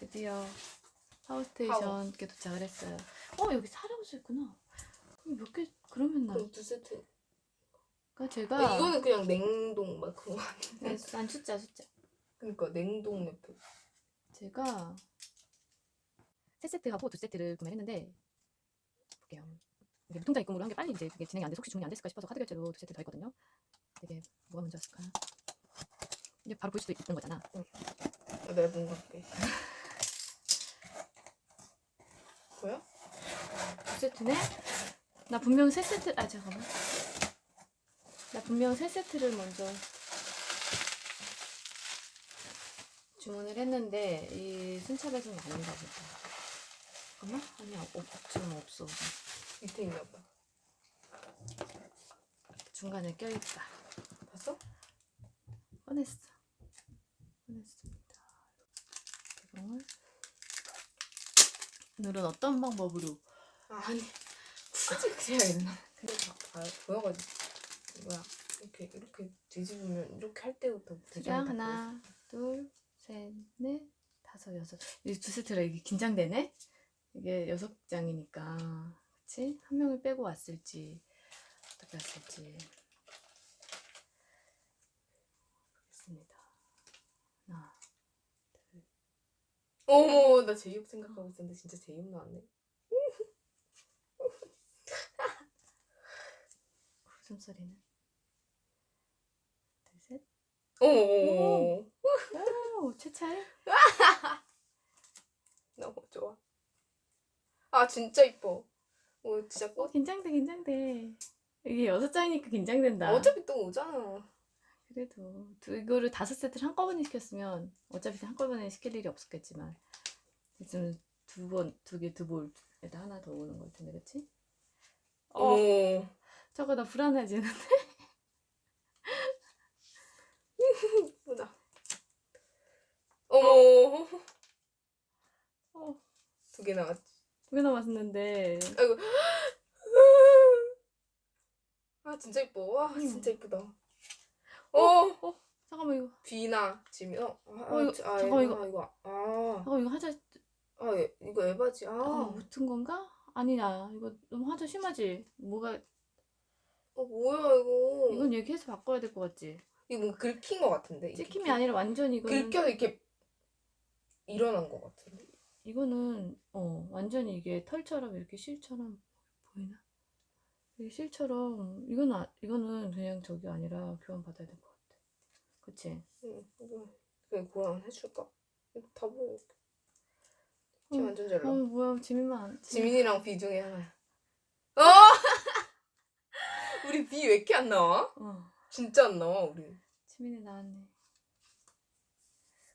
드디어 파워스테이션께 도착을 했어요. 어 여기 사려고 써있구나. 그럼 몇 개 그러면 나. 그럼 두 세트. 그러니까 제가 아, 이거는 그냥 냉동 막 그런 거 아니야? 네, 난 숫자 숫자. 그러니까 냉동 랩. 제가 세 세트하고 두 세트를 구매했는데 볼게요. 이게 무통장 입금으로 한 게 빨리 이제 그게 진행이 안 돼서 혹시 주문이 안 됐을까 싶어서 카드 결제로 두 세트 더 했거든요. 이게 뭐가 먼저 왔을까? 이게 바로 볼 수도 있던 거잖아. 내가 뭔가 할게. 뭐야? 두 세트네? 나 분명 세 세트 아 잠깐만. 나 분명 세 세트를 먼저 주문을 했는데 이 순차 배송이 아닌가 보다. 잠깐만 아니야 없 지금 없어. 밑에 있나 보다. 중간에 껴있다. 봤어? 꺼냈어. 꺼냈습니다. 배송을 오늘은 어떤 방법으로? 아니 굳이 그래야 했나? 근데 다, 다 보여가지고 뭐야 이렇게 이렇게 뒤집으면 이렇게 할 때부터 시간 하나, 둘, 셋, 넷, 다섯, 여섯. 이두 세트라 이게 긴장되네. 이게 여섯 장이니까, 그렇지? 한 명을 빼고 왔을지 어떻게 왔을지. 보겠습니다. 하나, 둘. 어머 나 제이홉 생각하고 있었는데 진짜 제이홉 나왔네. 웃음소리는 둘, 셋. 어머 오, 최차에? 너무 좋아. 아 진짜 이뻐. 오 진짜 어, 꽃. 긴장돼, 긴장돼. 이게 여섯 장이니까 긴장된다. 어차피 또 오잖아. 그래도 두 이거를 다섯 세트를 한꺼번에 시켰으면 어차피 한꺼번에 시킬 일이 없었겠지만 지금 두 번 두 개 두 볼에다 하나 더 오는 걸 텐데 그치? 어 어. 저거 나 불안해지는데 예쁘다. 어머. 어, 두개 나왔지. 두 개 남았는데 아이고. 아 진짜 이뻐. 와 음. 진짜 이쁘다. 어, 어. 어 잠깐만 이거 비나 지미. 어. 아, 어, 이거- 아, 잠깐만, 이거. 이거. 아. 어 이거 하자 아 예, 이거 에바지. 아. 어, 붙은 건가? 아니야 이거 너무 하자 심하지 뭐가 어 뭐야 이거. 이건 얘기해서 바꿔야 될 것 같지? 이거 뭔가 긁힌 것 같은데. 이게 찍힘이 아니라 완전 이거 는 긁혀서 이렇게 일어난 것 같은데. 이거는 어 완전히 이게 털처럼 이렇게 실처럼 보이나? 실처럼 이거는 아- 이거는 그냥 저기 아니라 교환 받아야 될 것 같아. 그치? 응. 이거 그냥 고안 해줄까? 이거 다 보여. 지 응. 완전 잘 어 나와. 뭐야 지민만 안- 지민이랑 비 중에 하나야. 어! 우리 비왜 이렇게 안 나와? 어 진짜 안 나와 우리. 지민이 나왔네.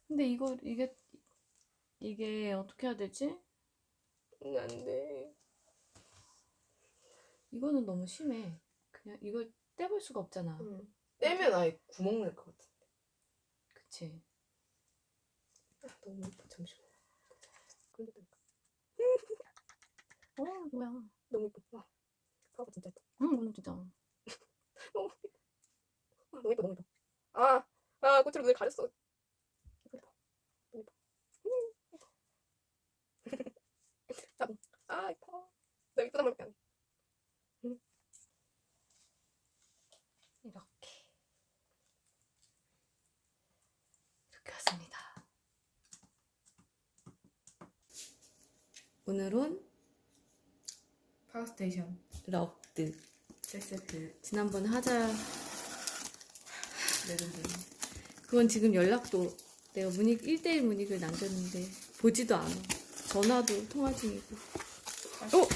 근데 이거 이게 이게 어떻게 해야 되지? 응, 안 돼. 이거는 너무 심해. 그냥 이걸 떼볼 수가 없잖아. 응. 떼면 아예 구멍 날 것 같아. 그치? 아, 너무 예뻐. 잠시만. 근데 어 뭐야? 너무 예뻐. 와. 봐봐 진짜 예뻐. 응 오늘 진짜. 너무 예뻐. 아, 너무 예뻐. 너무 예뻐. 아, 아 꽃으로 눈을 가렸어. 예뻐. 너무 예뻐. 음, 예뻐. 자, 아 예뻐. 나 이쁘단 말밖에 안 해. 이렇게 이렇게 왔습니다. 오늘은 파워스테이션. 럭드 세 세트. 지난번 하자. 그건 지금 연락도 내가 문익 1대1 문익을 남겼는데 보지도 않아. 전화도 통화 중이고. 어?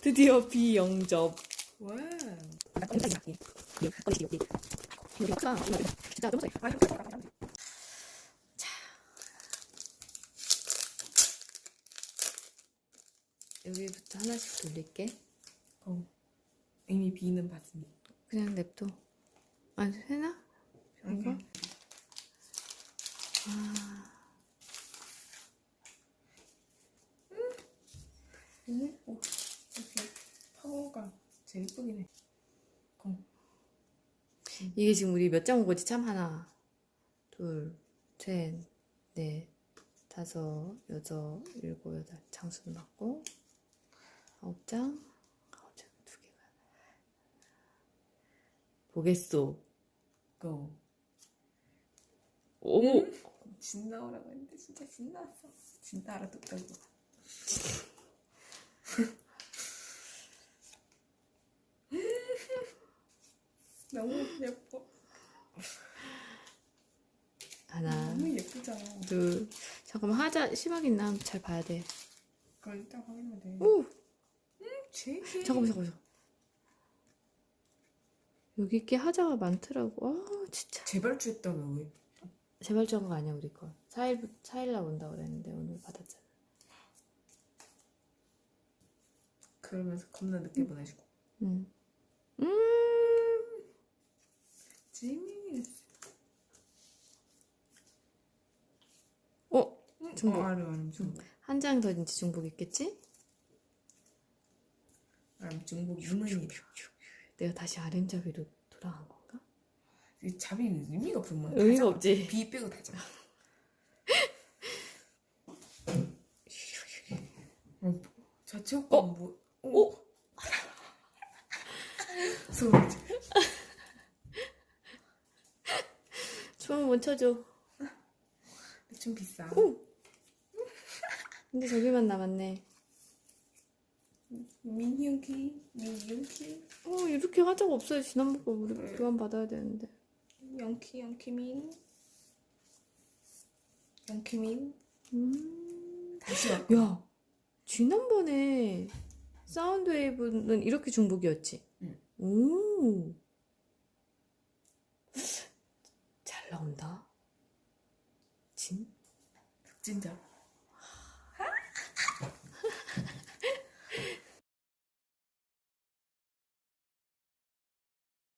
드디어 비영접. 와. 진짜 너무 여기부터 하나씩 돌릴게 어. 이미 비는 봤습니다. 그냥 냅둬 안 되나? 이거? 아, 네? 오, 이렇게 파워가 제일 예쁘긴 해. 어. 이게 지금 우리 몇 장 온 거지? 참 하나 둘, 셋, 넷, 다섯, 여섯, 일곱, 여덟. 장수는 맞고. 아홉 장. 아홉 장두 개가. 보겠소. 고. 오! 진 나오라고 했는데 진짜 진 나왔어. 진짜 알아듣다고. 너무 예뻐. 하나, 너무 예쁘잖아. 둘. 잠깐만, 하자 심하게 있나? 잘 봐야 돼. 그걸 이따 확인해야 돼. 오! 제 잠깐만, 잠깐만. 여기 이렇게 하자가 많더라고. 아, 진짜. 재발주했다며 왜? 재발전가 아니야, 우리 거. 4일, 4일 날 온다고 그랬는데, 오늘 받았잖아. 그러면서 겁나 늦게 보내주고. 응. 음, 재미있어. 어, 응? 중복. 어, 알아, 알아, 중복. 한장더 이제 중복 있겠지? 사람 중국 유명이다. 내가 다시 아랫잡이로 돌아간 건가? 이 잡이는 의미가 없는 거야. 의미가 없지. 비 빼고 다자. 어, 자 체육관 어? 뭐? 어? 어? 소리지. 춤을 못 쳐줘. 좀 비싸. 근데 저기만 남았네. 민윤키, 민윤키, 어, 이렇게 하자가 없어요. 지난번에 우리 네. 교환 받아야 되는데. 영키, 영키민, 영키민. 음. 다시 와. 야, 지난번에 사운드 웨이브는 이렇게 중복이었지? 응. 오. 잘 나온다. 진? 흑진자.